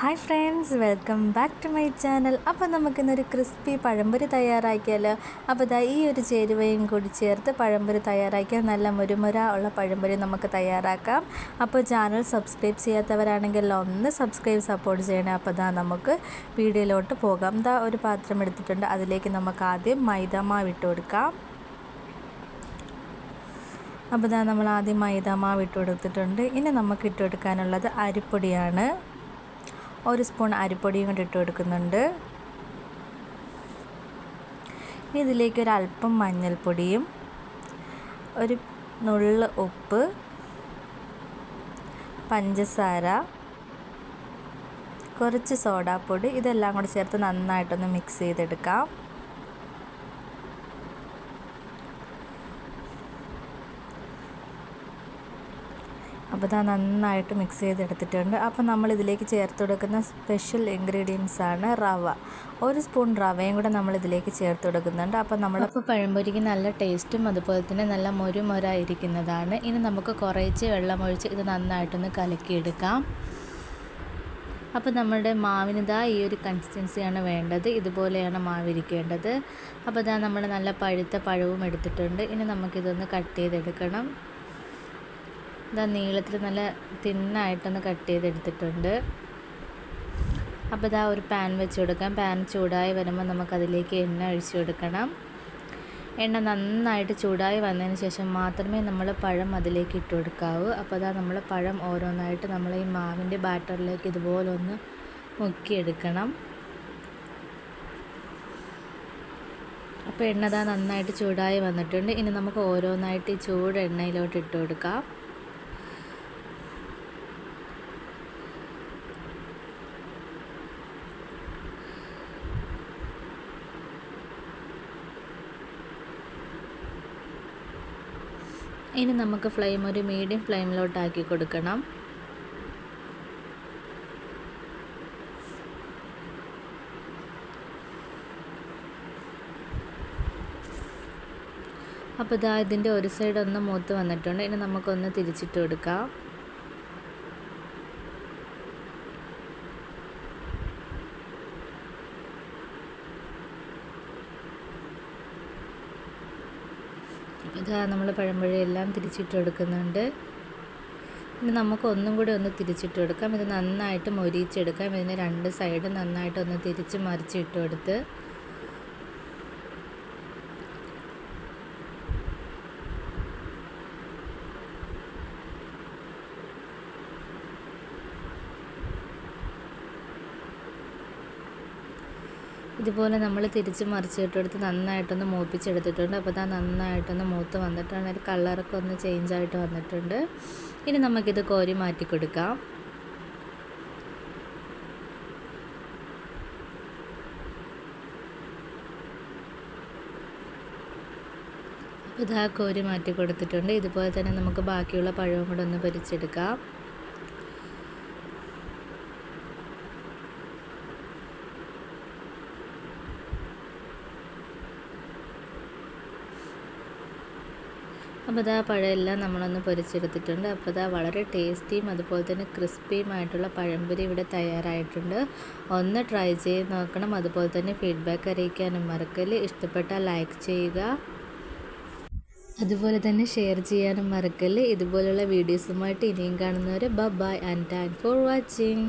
Hi friends welcome back to my channel അപ്പോൾ നമുക്കിന്നൊരു crispy പഴംപൊരി തയ്യാറാക്കിയാലോ? അപ്പോൾ ഇതാ ഈ ഒരു ചേരുവയും കൂടി ചേർത്ത് പഴംപൊരി തയ്യാറാക്കിയാൽ നല്ല മുരുമുര ഉള്ള പഴംപൊരി നമുക്ക് തയ്യാറാക്കാം. അപ്പോൾ ചാനൽ സബ്സ്ക്രൈബ് ചെയ്യാത്തവരാണെങ്കിൽ ഒന്ന് സബ്സ്ക്രൈബ് സപ്പോർട്ട് ചെയ്യണം. അപ്പോൾ ഇതാ നമുക്ക് വീഡിയോയിലോട്ട് പോകാം. ഇതാ ഒരു പാത്രം എടുത്തിട്ടുണ്ട്. അതിലേക്ക് നമുക്ക് ആദ്യം മൈദമാവ് ഇട്ട് കൊടുക്കാം. അപ്പോൾ ഇതാ നമ്മൾ ആദ്യം മൈദമാവ് ഇട്ട് കൊടുത്തിട്ടുണ്ട്. ഇനി നമുക്ക് ഇട്ട് കൊടുക്കാനുള്ളത് അരിപ്പൊടിയാണ്. ഒരു സ്പൂൺ അരിപ്പൊടിയും കൊണ്ട് ഇട്ട് കൊടുക്കുന്നുണ്ട്. ഇതിലേക്ക് ഒരു അല്പം മഞ്ഞൾപ്പൊടിയും ഒരു നുള്ള് ഉപ്പ് പഞ്ചസാര കുറച്ച് സോഡാപ്പൊടി ഇതെല്ലാം കൂടി ചേർത്ത് നന്നായിട്ടൊന്ന് മിക്സ് ചെയ്തെടുക്കാം. അപ്പോൾ ഇതാ നന്നായിട്ട് മിക്സ് ചെയ്തെടുത്തിട്ടുണ്ട്. അപ്പോൾ നമ്മൾ ഇതിലേക്ക് ചേർത്ത് കൊടുക്കുന്ന സ്പെഷ്യൽ ഇൻഗ്രീഡിയൻസ് ആണ് റവ. ഒരു സ്പൂൺ റവയും കൂടെ നമ്മൾ ഇതിലേക്ക് ചേർത്ത് കൊടുക്കുന്നുണ്ട്. അപ്പോൾ നമ്മളപ്പോൾ പഴംപൊരിക്ക് നല്ല ടേസ്റ്റും അതുപോലെ തന്നെ നല്ല മൊരുമൊരായിരിക്കുന്നതാണ് ഇനി നമുക്ക് കുറേച്ച് വെള്ളമൊഴിച്ച് ഇത് നന്നായിട്ടൊന്ന് കലക്കിയെടുക്കാം. അപ്പോൾ നമ്മുടെ മാവിനിതാ ഈ ഒരു കൺസിസ്റ്റൻസിയാണ് വേണ്ടത്. ഇതുപോലെയാണ് മാവിരിക്കേണ്ടത്. അപ്പോൾ ഇതാ നമ്മൾ നല്ല പഴുത്ത പഴവും എടുത്തിട്ടുണ്ട്. ഇനി നമുക്കിതൊന്ന് കട്ട് ചെയ്തെടുക്കണം. ഇതാ നീളത്തിൽ നല്ല തിന്നായിട്ടൊന്ന് കട്ട് ചെയ്തെടുത്തിട്ടുണ്ട്. അപ്പോൾ ഇതാ ഒരു പാൻ വെച്ച് കൊടുക്കാം. പാൻ ചൂടായി വരുമ്പോൾ നമുക്കതിലേക്ക് എണ്ണ ഒഴിച്ചു കൊടുക്കണം. എണ്ണ നന്നായിട്ട് ചൂടായി വന്നതിന് ശേഷം മാത്രമേ നമ്മൾ പഴം അതിലേക്ക് ഇട്ട് കൊടുക്കാവൂ. അപ്പോൾ അതാ നമ്മൾ പഴം ഓരോന്നായിട്ട് നമ്മൾ ഈ മാവിന്റെ ബാറ്ററിലേക്ക് ഇതുപോലെ ഒന്ന് മുക്കിയെടുക്കണം. അപ്പോൾ എണ്ണ ഇതാ നന്നായിട്ട് ചൂടായി വന്നിട്ടുണ്ട്. ഇനി നമുക്ക് ഓരോന്നായിട്ട് ഈ ചൂട് എണ്ണയിലോട്ട് ഇട്ട് കൊടുക്കാം. ഇനി നമുക്ക് ഫ്ലെയിം ഒരു മീഡിയം ഫ്ലെയിമിലോട്ടാക്കി കൊടുക്കണം. അപ്പോൾ ഇതാ ഇതിന്റെ ഒരു സൈഡ് ഒന്ന് മൂത്ത് വന്നിട്ടുണ്ട്. ഇനി നമുക്കൊന്ന് തിരിച്ചിട്ട് കൊടുക്കാം ഇതാ നമ്മൾ പഴമ്പഴയെല്ലാം തിരിച്ചിട്ട് കൊടുക്കുന്നുണ്ട് ഇനി നമുക്ക് ഒന്നും കൂടി ഒന്ന് തിരിച്ചിട്ട് കൊടുക്കാം ഇത് നന്നായിട്ട് മൊരിച്ചെടുക്കാം. ഇതിന് രണ്ട് സൈഡ് നന്നായിട്ട് ഒന്ന് തിരിച്ച് മറിച്ചിട്ട് കൊടുത്ത് ഇതുപോലെ നമ്മൾ തിരിച്ച് മറിച്ചിട്ടെടുത്ത് നന്നായിട്ടൊന്ന് മൂപ്പിച്ചെടുത്തിട്ടുണ്ട്. അപ്പോൾ അത് നന്നായിട്ടൊന്ന് മൂത്ത് വന്നിട്ടാണ് ഒരു കളറൊക്കെ ഒന്ന് ചേഞ്ച് ആയിട്ട് വന്നിട്ടുണ്ട്. ഇനി നമുക്കിത് കോരി മാറ്റി കൊടുക്കാം ഇതാ കോരി മാറ്റി കൊടുത്തിട്ടുണ്ട് ഇതുപോലെ തന്നെ നമുക്ക് ബാക്കിയുള്ള പഴവും കൂടെ ഒന്ന് പൊരിച്ചെടുക്കാം. അപ്പോൾ ഇതാ പഴമെല്ലാം നമ്മളൊന്ന് പൊരിച്ചെടുത്തിട്ടുണ്ട്. അപ്പോൾ ഇതാ വളരെ ടേസ്റ്റിയും അതുപോലെ തന്നെ ക്രിസ്പിയുമായിട്ടുള്ള പഴംപൊരി ഇവിടെ തയ്യാറായിട്ടുണ്ട്. ഒന്ന് ട്രൈ ചെയ്ത് നോക്കണം. അതുപോലെ തന്നെ ഫീഡ്ബാക്ക് അറിയിക്കാനും മറക്കൽ ഇഷ്ടപ്പെട്ടാൽ ലൈക്ക് ചെയ്യുക. അതുപോലെ തന്നെ ഷെയർ ചെയ്യാനും മറക്കൽ ഇതുപോലുള്ള വീഡിയോസുമായിട്ട് ഇനിയും കാണുന്നവർ ബ bye and thank for watching.